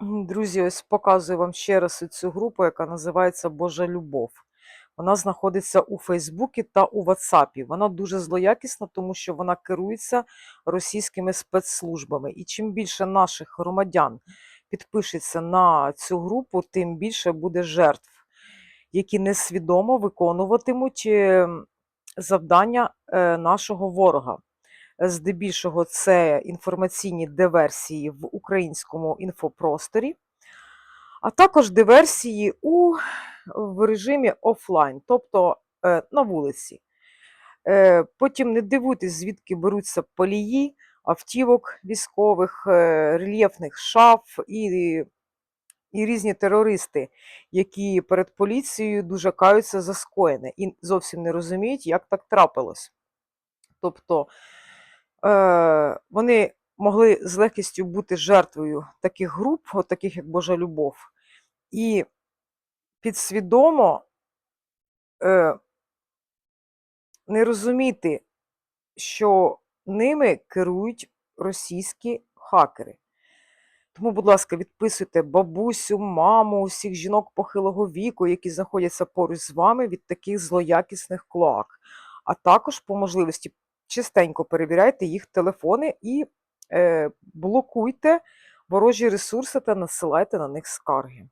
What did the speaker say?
Друзі, ось показую вам ще раз цю групу, яка називається Божа Любов. Вона знаходиться у Фейсбуці та у Ватсапі. Вона дуже злоякісна, тому що вона керується російськими спецслужбами. І чим більше наших громадян підпишеться на цю групу, тим більше буде жертв, які несвідомо виконуватимуть е, завдання е, нашого ворога. Здебільшого це інформаційні диверсії в українському інфопросторі, а також диверсії у в режимі офлайн, тобто е, на вулиці. Е, Потім не дивуйтесь, звідки беруться полії, автівок військових, е, рельєфних шаф і, і різні терористи, які перед поліцією дуже каються за скоєне і зовсім не розуміють, як так трапилось. Тобто вони могли з легкістю бути жертвою таких груп, от таких як Божа Любов, і підсвідомо е, не розуміти, що ними керують російські хакери. Тому, будь ласка, відписуйте бабусю, маму, всіх жінок похилого віку, які знаходяться поруч з вами від таких злоякісних клоак. А також, по можливості, частенько перевіряйте їх телефони і е, блокуйте ворожі ресурси та насилайте на них скарги.